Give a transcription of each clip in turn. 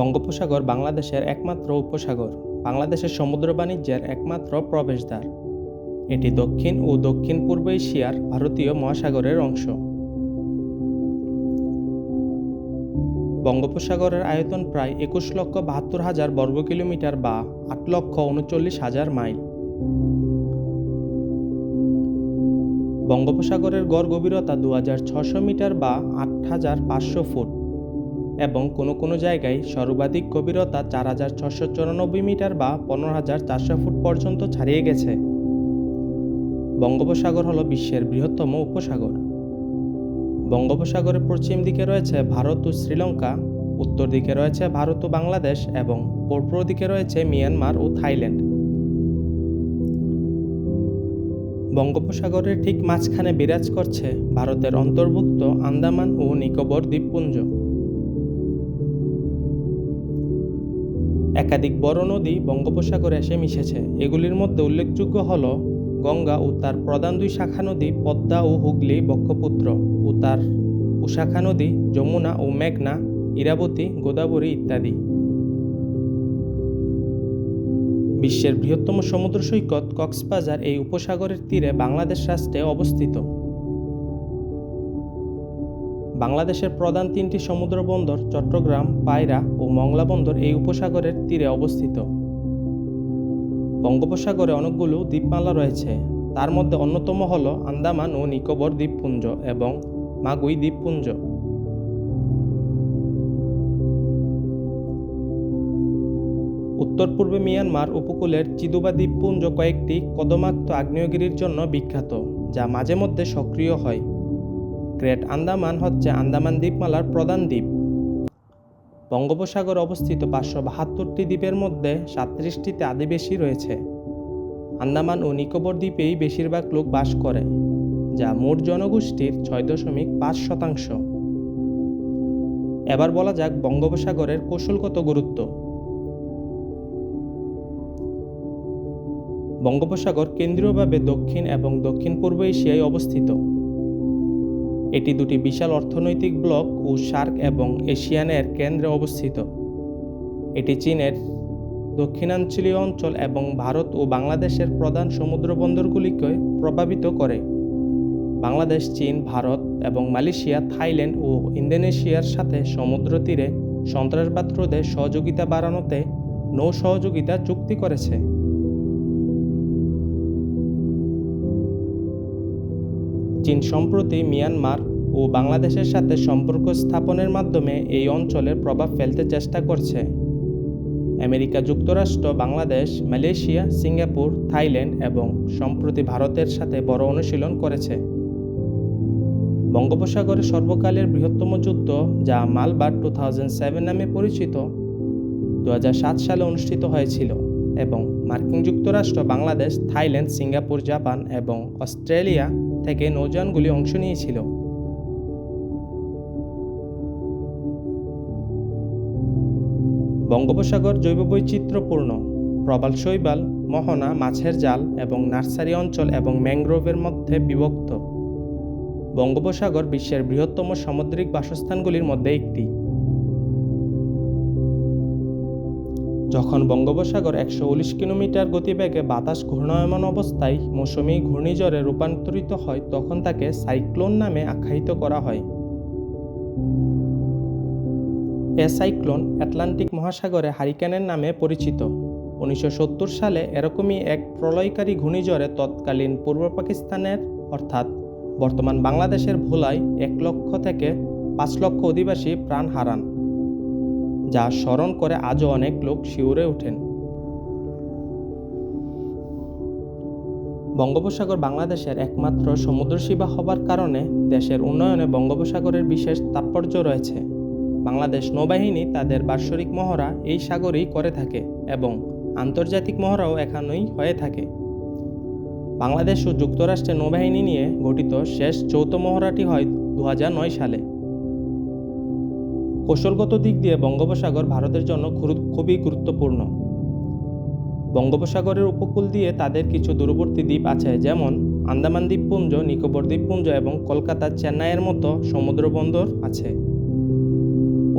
বঙ্গোপসাগর বাংলাদেশের একমাত্র উপসাগর, বাংলাদেশের সমুদ্র বাণিজ্যের একমাত্র প্রবেশদ্বার। এটি দক্ষিণ ও দক্ষিণ পূর্ব এশিয়ার ভারতীয় মহাসাগরের অংশ। বঙ্গোপসাগরের আয়তন প্রায় একুশ লক্ষ বাহাত্তর হাজার বর্গ কিলোমিটার বা আট লক্ষ উনচল্লিশ হাজার মাইল। বঙ্গোপসাগরের গড় গভীরতা দু মিটার বা আট হাজার পাঁচশো ফুট। এবং কোনো কোনো জায়গায় সর্বাধিক গভীরতা চার হাজার ছশো চুরানব্বই মিটার বা পনেরো হাজার চারশো ফুট পর্যন্ত ছাড়িয়ে গেছে। বঙ্গোপসাগর হল বিশ্বের বৃহত্তম উপসাগর। বঙ্গোপসাগরের পশ্চিম দিকে রয়েছে ভারত ও শ্রীলঙ্কা, উত্তর দিকে রয়েছে ভারত ও বাংলাদেশ এবং পূর্ব দিকে রয়েছে মিয়ানমার ও থাইল্যান্ড। বঙ্গোপসাগরের ঠিক মাঝখানে বিরাজ করছে ভারতের অন্তর্ভুক্ত আন্দামান ও নিকোবর দ্বীপপুঞ্জ। একাধিক বড় নদী বঙ্গোপসাগরে এসে মিশেছে। এগুলির মধ্যে উল্লেখযোগ্য হল গঙ্গা ও তার প্রধান দুই শাখা নদী পদ্মা ও হুগলি বক্ষপুত্র ও তার উশাখা নদী যমুনা ও মেঘনা, ইরাবতী, গোদাবরী ইত্যাদি। বিশ্বের বৃহত্তম সমুদ্র সৈকত কক্সবাজার এই উপসাগরের তীরে বাংলাদেশ রাষ্ট্রে অবস্থিত। বাংলাদেশের প্রধান তিনটি সমুদ্র বন্দর চট্টগ্রাম, পায়রা ও মংলা বন্দর এই উপসাগরের তীরে অবস্থিত। বঙ্গোপসাগরে অনেকগুলো দ্বীপমালা রয়েছে। তার মধ্যে অন্যতম হল আন্দামান ও নিকোবর দ্বীপপুঞ্জ এবং মাগুই দ্বীপপুঞ্জ। উত্তর পূর্বে মিয়ানমার উপকূলের চিদুবা দ্বীপপুঞ্জ কয়েকটি কদমাক্ত আগ্নেয়গিরির জন্য বিখ্যাত, যা মাঝে মধ্যে সক্রিয় হয়। গ্রেট আন্দামান হচ্ছে আন্দামান দ্বীপমালার প্রধান দ্বীপ। বঙ্গোপসাগর অবস্থিত পাঁচশো বাহাত্তরটি দ্বীপের মধ্যে সাতত্রিশটিতে আদিবাসী রয়েছে। আন্দামান ও নিকোবর দ্বীপেই বেশিরভাগ লোক বাস করে, যা মোট জনগোষ্ঠীর ছয় দশমিক পাঁচ শতাংশ। এবার বলা যাক বঙ্গোপসাগরের কৌশলগত গুরুত্ব। বঙ্গোপসাগর কেন্দ্রীয়ভাবে দক্ষিণ এবং দক্ষিণ পূর্ব এশিয়ায় অবস্থিত। এটি দুটি বিশাল অর্থনৈতিক ব্লক ও সার্ক এবং এশিয়ানের কেন্দ্রে অবস্থিত। এটি চীনের দক্ষিণাঞ্চলীয় অঞ্চল এবং ভারত ও বাংলাদেশের প্রধান সমুদ্র বন্দরগুলিকে প্রভাবিত করে। বাংলাদেশ, চীন, ভারত এবং মালয়েশিয়া, থাইল্যান্ড ও ইন্দোনেশিয়ার সাথে সমুদ্র তীরে সন্ত্রাসবাদ রোধে সহযোগিতা বাড়ানোতে নৌ সহযোগিতা চুক্তি করেছে। চীন সম্প্রতি মিয়ানমার ও বাংলাদেশের সাথে সম্পর্ক স্থাপনের মাধ্যমে এই অঞ্চলের প্রভাব ফেলতে চেষ্টা করছে। আমেরিকা যুক্তরাষ্ট্র, বাংলাদেশ, মালয়েশিয়া, সিঙ্গাপুর, থাইল্যান্ড এবং সম্প্রতি ভারতের সাথে বড় অনুশীলন করেছে। বঙ্গোপসাগরে সর্বকালের বৃহত্তম যুদ্ধ, যা মালবার টু নামে পরিচিত দু হাজার সাত সালে অনুষ্ঠিত হয়েছিল এবং মার্কিন যুক্তরাষ্ট্র, বাংলাদেশ, থাইল্যান্ড, সিঙ্গাপুর, জাপান এবং অস্ট্রেলিয়া থেকে নৌযানগুলি অংশ নিয়েছিল। বঙ্গোপসাগর জৈব বৈচিত্র্যপূর্ণ প্রবাল শৈবাল, মোহনা, মাছের জাল এবং নার্সারি অঞ্চল এবং ম্যাংগ্রোভের মধ্যে বিভক্ত। বঙ্গোপসাগর বিশ্বের বৃহত্তম সামুদ্রিক বাসস্থানগুলির মধ্যে একটি। যখন বঙ্গোপসাগর একশো উনিশ কিলোমিটার গতিবেগে বাতাস ঘূর্ণায়মান অবস্থায় মৌসুমি ঘূর্ণিঝড়ে রূপান্তরিত হয়, তখন তাকে সাইক্লোন নামে আখ্যায়িত করা হয়। এ সাইক্লোন আটলান্টিক মহাসাগরে হারিকেনের নামে পরিচিত। উনিশশো সত্তর সালে এরকমই এক প্রলয়কারী ঘূর্ণিঝড়ে তৎকালীন পূর্ব পাকিস্তানের, অর্থাৎ বর্তমান বাংলাদেশের ভোলায় এক লক্ষ থেকে পাঁচ লক্ষ অধিবাসী প্রাণ হারান। যা স্মরণ করে আজও অনেক লোক শিউরে ওঠেন। বঙ্গোপসাগর বাংলাদেশের একমাত্র সমুদ্রসীমা হবার কারণে দেশের উন্নয়নে বঙ্গোপসাগরের বিশেষ তাৎপর্য রয়েছে। বাংলাদেশ নৌবাহিনী তাদের বাৎসরিক মহড়া এই সাগরেই করে থাকে এবং আন্তর্জাতিক মহড়াও এখানেই হয়ে থাকে। বাংলাদেশ ও যুক্তরাষ্ট্রের নৌবাহিনী নিয়ে গঠিত শেষ যৌথ মহড়াটি হয় দু হাজার নয় সালে। কৌশলগত দিক দিয়ে বঙ্গোপসাগর ভারতের জন্য খুবই গুরুত্বপূর্ণ। বঙ্গোপসাগরের উপকূল দিয়ে তাদের কিছু দূরবর্তী দ্বীপ আছে, যেমন আন্দামান দ্বীপপুঞ্জ, নিকোবর দ্বীপপুঞ্জ এবং কলকাতা চেন্নাইয়ের মতো সমুদ্র বন্দর আছে।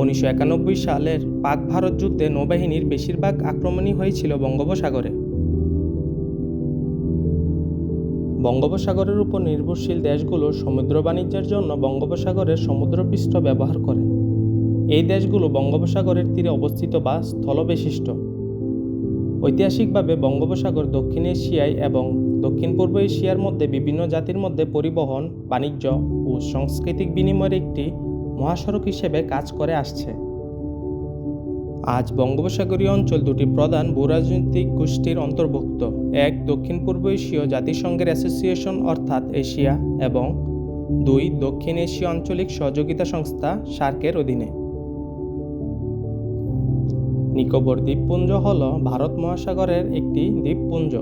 উনিশশো একানব্বই সালের পাক ভারত যুদ্ধে নৌবাহিনীর বেশিরভাগ আক্রমণই হয়েছিল বঙ্গোপসাগরে। বঙ্গোপসাগরের উপর নির্ভরশীল দেশগুলো সমুদ্র বাণিজ্যের জন্য বঙ্গোপসাগরের সমুদ্রপৃষ্ঠ ব্যবহার করে। এই দেশগুলো বঙ্গোপসাগরের তীরে অবস্থিত বা স্থলবেষ্টিত ঐতিহাসিকভাবে বঙ্গোপসাগর দক্ষিণ এশিয়ায় এবং দক্ষিণ পূর্ব এশিয়ার মধ্যে বিভিন্ন জাতির মধ্যে পরিবহন, বাণিজ্য ও সাংস্কৃতিক বিনিময়ের একটি মহাসড়ক হিসেবে কাজ করে আসছে। আজ বঙ্গোপসাগরীয় অঞ্চল দুটি প্রধান ভূরাজনৈতিক গোষ্ঠীর অন্তর্ভুক্ত। এক দক্ষিণ পূর্ব এশীয় জাতিসংঘের অ্যাসোসিয়েশন অর্থাৎ এশিয়া এবং দুই, দক্ষিণ এশীয় আঞ্চলিক সহযোগিতা সংস্থা সার্কের অধীনে। নিকোবর দ্বীপপুঞ্জ হল ভারত মহাসাগরের একটি দ্বীপপুঞ্জ।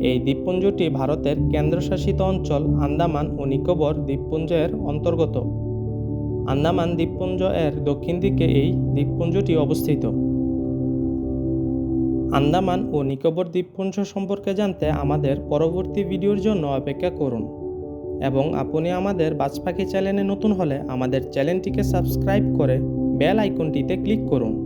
এই দ্বীপপুঞ্জটি ভারতের কেন্দ্রশাসিত অঞ্চল আন্দামান ও নিকোবর দ্বীপপুঞ্জের অন্তর্গত। আন্দামান দ্বীপপুঞ্জ এর দক্ষিণ দিকে এই দ্বীপপুঞ্জটি অবস্থিত। আন্দামান ও নিকোবর দ্বীপপুঞ্জ সম্পর্কে জানতে আমাদের পরবর্তী ভিডিওর জন্য অপেক্ষা করুন। এবং আপনি আমাদের বাজপাখি চ্যানেলে নতুন হলে আমাদের চ্যানেলটিকে সাবস্ক্রাইব করে বেল আইকনটিতে ক্লিক করুন।